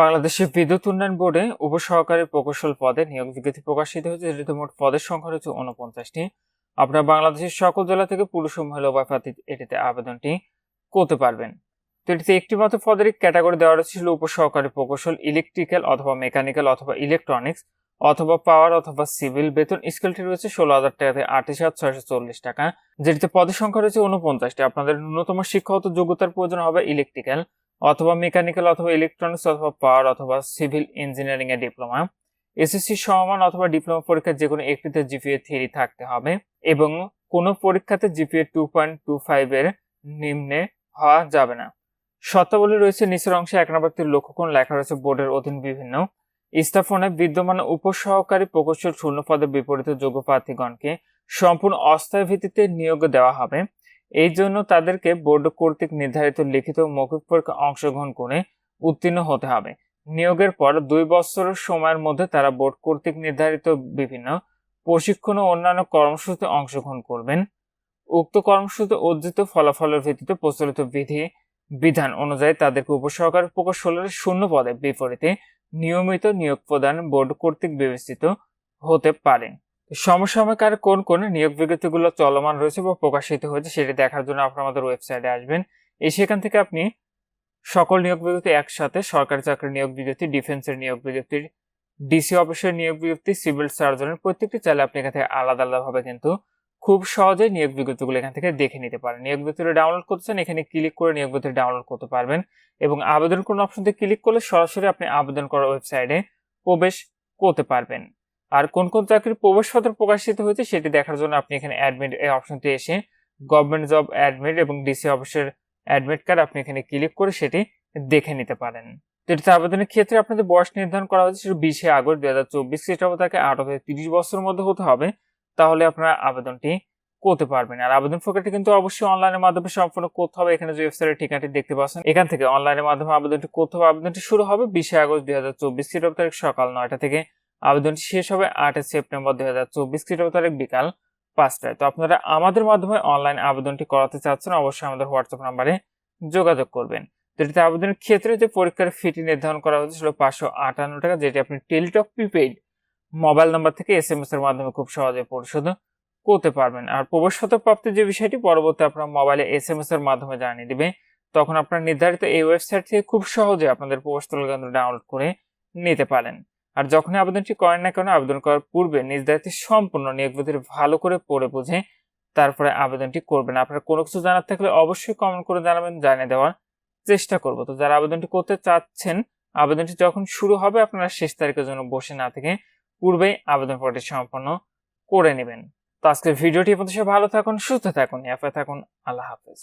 বাংলাদেশে বিদ্যুৎ উন্নয়ন বোর্ডে উপসহকারী প্রকৌশল পদে নিয়োগ বিজ্ঞপ্তি প্রকাশিত হয়েছে। যেটিতে মোট পদের সংখ্যা রয়েছে উনপঞ্চাশটি আপনারা বাংলাদেশের সকল জেলা থেকে পুরুষ ও মহিলা উভয় এটিতে আবেদনটি করতে পারবেন। তো এটিতে একটি মাত্র পদের ক্যাটাগরি দেওয়া রয়েছে ছিল উপসহকারী প্রকৌশল, ইলেকট্রিক্যাল অথবা মেকানিক্যাল অথবা ইলেকট্রনিক্স অথবা পাওয়ার অথবা সিভিল। বেতন স্কেলটি রয়েছে ষোলো হাজার টাকা থেকে আঠাশ হাজার ছয়শো চল্লিশ টাকা। যেটিতে পদের সংখ্যা রয়েছে উনপঞ্চাশটি আপনাদের ন্যূনতম শিক্ষাগত যোগ্যতার প্রয়োজন হবে ইলেকট্রিক্যাল। অথবা মেকানিক্যাল অথবা ইলেকট্রনিক্স অথবা পাওয়ার অথবা সিভিল ইঞ্জিনিয়ারিং এর ডিপ্লোমা এসএসসি সমমান অথবা ডিপ্লোমা পরীক্ষার যে কোনো একটিতে জিপিএ থ্রি থাকতে হবে এবং কোনো পরীক্ষাতে GPA two point two five এর নিম্নে হওয়া যাবে না। শর্তাবলী রয়েছে নিচের অংশে এক নম্বর থেকে লক্ষ্য কোণ লেখা রয়েছে বোর্ডের অধীন বিভিন্ন স্থাপনে বিদ্যমান উপসহকারী প্রকৌশল শূন্য পদের বিপরীতে যোগ্য প্রার্থীগণকে সম্পূর্ণ অস্থায়ী ভিত্তিতে নিয়োগ দেওয়া হবে। এই জন্য তাদেরকে বোর্ড কর্তৃক নির্ধারিত লিখিত মৌখিক পরীক্ষায় অংশগ্রহণ করে উত্তীর্ণ হতে হবে। নিয়োগের পর দুই বছরের সময়ের মধ্যে তারা বোর্ড কর্তৃক নির্ধারিত বিভিন্ন প্রশিক্ষণ ও অন্যান্য কর্মসূচিতে অংশগ্রহণ করবেন। উক্ত কর্মসূচিতে অর্জিত ফলাফলের ভিত্তিতে প্রচলিত বিধি, বিধান অনুযায়ী তাদেরকে উপসহকারী প্রকৌশলের শূন্য পদে বিপরীতে নিয়মিত নিয়োগ প্রদান বোর্ড কর্তৃক বিবেচিত হতে পারে। সমসাময়িক কোন কোন নিয়োগ বিজ্ঞপ্তিগুলো চলমান রয়েছে বা প্রকাশিত হয়েছে সেটি দেখার জন্য আপনারা আমাদের ওয়েবসাইটে আসবেন। এই সেখান থেকে আপনি সকল নিয়োগ বিজ্ঞপ্তি একসাথে, সরকারি চাকরির নিয়োগ বিজ্ঞপ্তি, ডিফেন্সের নিয়োগ বিজ্ঞপ্তি, ডিসি অফিসের নিয়োগ বিজ্ঞপ্তি, সিভিল সার্জনের প্রত্যেকটি চাইলে আপনি এখান থেকে আলাদা আলাদাভাবে কিন্তু খুব সহজেই নিয়োগ বিজ্ঞপ্তিগুলো এখান থেকে দেখে নিতে পারেন। নিয়োগ বিজ্ঞপ্তি ডাউনলোড করছেন এখানে ক্লিক করে নিয়োগ বিজ্ঞপ্তি ডাউনলোড করতে পারবেন এবং আবেদন কোন অপশনতে ক্লিক করলে সরাসরি আপনি আবেদন করার ওয়েবসাইটে প্রবেশ করতে পারবেন। আর কোন কোন চাকরির প্রবেশপত্র প্রকাশিত হয়েছে সেটি দেখার জন্য আপনি এখানে অ্যাডমিট এই অপশনটি এসে গভর্নমেন্ট জব অ্যাডমিট এবং ডিসি অফিসের অ্যাডমিট কার্ড আপনি এখানে ক্লিক করে সেটি দেখে নিতে পারেন। যেটিতে আবেদনের ক্ষেত্রে আপনাদের বয়স নির্ধারণ করা হয়েছে সেটা বিশে আগস্ট দুই হাজার চব্বিশ খ্রিস্টাব্দ তাকে আঠারো থেকে তিরিশ বছরের মধ্যে হতে হবে, তাহলে আপনারা আবেদনটি করতে পারবেন। আর আবেদন প্রক্রিয়াটি কিন্তু অবশ্যই অনলাইনের মাধ্যমে সম্পূর্ণ করতে হবে। এখানে যে ওয়েবসাইটের ঠিকানাটি দেখতে পাচ্ছেন, এখান থেকে অনলাইনের মাধ্যমে আবেদনটি করতে হবে। আবেদনটি শুরু হবে বিশে আগস্ট দুই হাজার চব্বিশ খ্রিস্টাব্দ তারিখ সকাল নয়টা থেকে আবেদনটি শেষ হবে আটই সেপ্টেম্বর দুই হাজার চব্বিশ খ্রিস্টাব্দ তারিখ বিকাল পাঁচটায়। তো আপনারা আমাদের মাধ্যমে অনলাইন আবেদনটি করাতে চাচ্ছেন, অবশ্যই আমাদের হোয়াটসঅ্যাপ নাম্বারে যোগাযোগ করবেন। যেটিতে আবেদনের ক্ষেত্রে যে পরীক্ষার ফিটি নির্ধারণ করা হয়েছে ছিল পাঁচশো আটান্ন টাকা, যেটি আপনি টেলিটক প্রিপেইড মোবাইল নাম্বার থেকে এস এম এস এর মাধ্যমে খুব সহজে পরিশোধ করতে পারবেন। আর প্রবেশগত প্রাপ্তির যে বিষয়টি, পরবর্তী আপনার মোবাইলে এস এম এস এর মাধ্যমে জানিয়ে দেবে, তখন আপনার নির্ধারিত এই ওয়েবসাইট থেকে খুব সহজে আপনাদের প্রবেশতল কেন্দ্র ডাউনলোড করে নিতে পারেন। আর যখনই আবেদনটি করেন না কেন, আবেদন করার পূর্বে নিজ দায়িত্বে সম্পূর্ণ নিয়োগ বিধির ভালো করে পড়ে বুঝে তারপরে আবেদনটি করবেন। আপনার কোনো কিছু জানার থাকলে অবশ্যই কমেন্ট করে জানাবেন, জানিয়ে দেওয়ার চেষ্টা করব। তো যারা আবেদনটি করতে চাচ্ছেন, আবেদনটি যখন শুরু হবে, আপনারা শেষ তারিখের জন্য বসে না থেকে পূর্বেই আবেদন পত্রটি সম্পন্ন করে নেবেন। তো আজকের ভিডিওটি সবাই ভালো থাকুন, সুস্থ থাকুন এফে থাকুন। আল্লাহ হাফেজ।